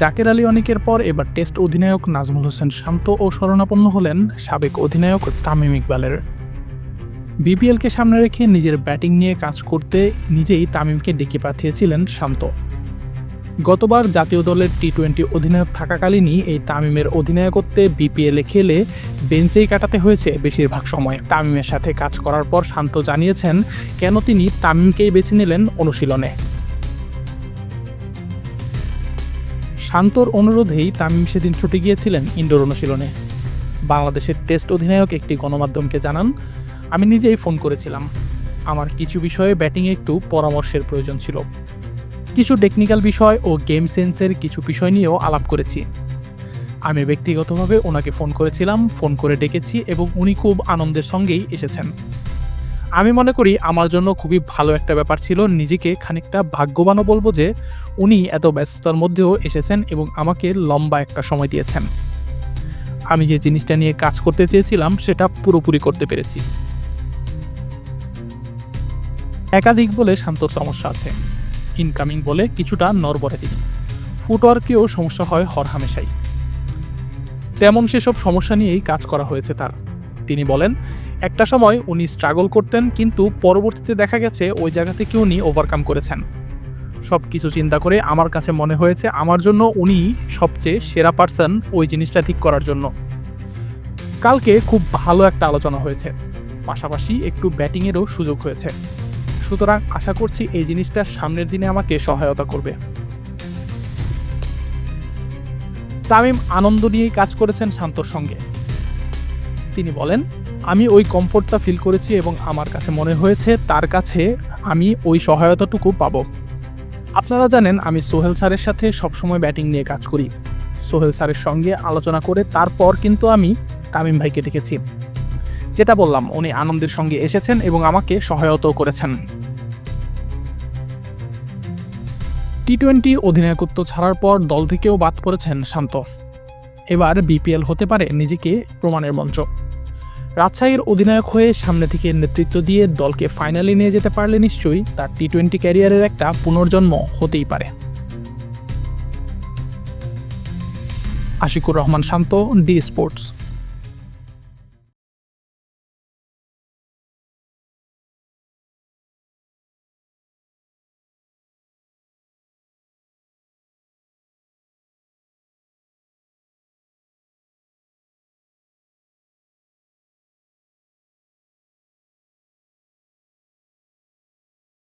জাকের আলী অনেকের পর এবার টেস্ট অধিনায়ক নাজমুল হোসেন শান্ত ও শরণাপন্ন হলেন সাবেক অধিনায়ক তামিম ইকবালের। বিপিএলকে সামনে রেখে নিজের ব্যাটিং নিয়ে কাজ করতে নিজেই তামিমকে ডেকে পাঠিয়েছিলেন শান্ত। গতবার জাতীয় দলের টি টোয়েন্টি অধিনায়ক থাকাকালীনই এই তামিমের অধিনায়কত্বে বিপিএলে খেলে বেঞ্চেই কাটাতে হয়েছে বেশিরভাগ সময়। তামিমের সাথে কাজ করার পর শান্ত জানিয়েছেন, কেন তিনি তামিমকেই বেছে নিলেন অনুশীলনে? শান্তর অনুরোধেই তামিম সেদিন ছুটে গিয়েছিলেন ইন্ডোর অনুশীলনে। বাংলাদেশের টেস্ট অধিনায়ক একটি গণমাধ্যমকে জানান, আমি নিজেই ফোন করেছিলাম। আমার কিছু বিষয়ে ব্যাটিংয়ে একটু পরামর্শের প্রয়োজন ছিল। কিছু টেকনিক্যাল বিষয় ও গেম সেন্সের কিছু বিষয় নিয়েও আলাপ করেছি। আমি ব্যক্তিগতভাবে ওনাকে ফোন করেছিলাম, ফোন করে ডেকেছি এবং উনি খুব আনন্দের সঙ্গেই এসেছেন। আমি মনে করি আমার জন্য খুবই ভালো একটা ব্যাপার ছিল নিজেকে খানিকটা ভাগ্যবানও বলব যে উনি এত ব্যস্ততার মধ্যেও এসেছেন এবং আমাকে লম্বা একটা সময় দিয়েছেন। আমি যে জিনিসটা নিয়ে কাজ করতে চেয়েছিলাম সেটা পুরোপুরি করতে পেরেছি। একাধিক বলে শান্তর সমস্যা আছে। ইনকামিং বলে কিছুটা নরবরে তিনি। ফুটওয়ার্কেও সমস্যা হয় হরহামেশাই। তেমন সেসব সমস্যা নিয়েই কাজ করা হয়েছে তার। তিনি বলেন, একটা সময় উনি স্ট্রাগল করতেন, কিন্তু পরবর্তীতে দেখা গেছে ওই জায়গা থেকে উনি ওভারকাম করেছেন। সব কিছু চিন্তা করে আমার কাছে মনে হয়েছে আমার জন্য উনি সবচেয়ে সেরা পার্সন ওই জিনিসটা ঠিক করার জন্য। কালকে খুব ভালো একটা আলোচনা হয়েছে। পাশাপাশি একটু ব্যাটিংয়েরও সুযোগ হয়েছে। সুতরাং আশা করছি এই জিনিসটা সামনের দিনে আমাকে সহায়তা করবে। তামিম আনন্দ নিয়েই কাজ করেছেন শান্তর সঙ্গে। তিনি বলেন, আমি ওই কমফোর্টটা ফিল করেছি এবং আমার কাছে মনে হয়েছে তার কাছে আমি ওই সহায়তাটুকু পাবো। আপনারা জানেন, আমি সোহেল স্যারের সাথে সবসময় ব্যাটিং নিয়ে কাজ করি। সোহেল স্যারের সঙ্গে আলোচনা করে তারপর কিন্তু আমি তামিম ভাইকে ডেকেছি। যেটা বললাম, উনি আনন্দের সঙ্গে এসেছেন এবং আমাকে সহায়তাও করেছেন। টি টোয়েন্টি অধিনায়কত্ব ছাড়ার পর দল থেকেও বাদ পড়েছেন শান্ত। এবার বিপিএল হতে পারে নিজেকে প্রমাণের মঞ্চ। রাজশাহীর অধিনায়ক হয়ে সামনে থেকে নেতৃত্ব দিয়ে দলকে ফাইনালে নিয়ে যেতে পারলে নিশ্চয়ই তার টি টোয়েন্টি ক্যারিয়ারের একটা পুনর্জন্ম হতেই পারে। Ashikur Rahman Shanto, T Sports.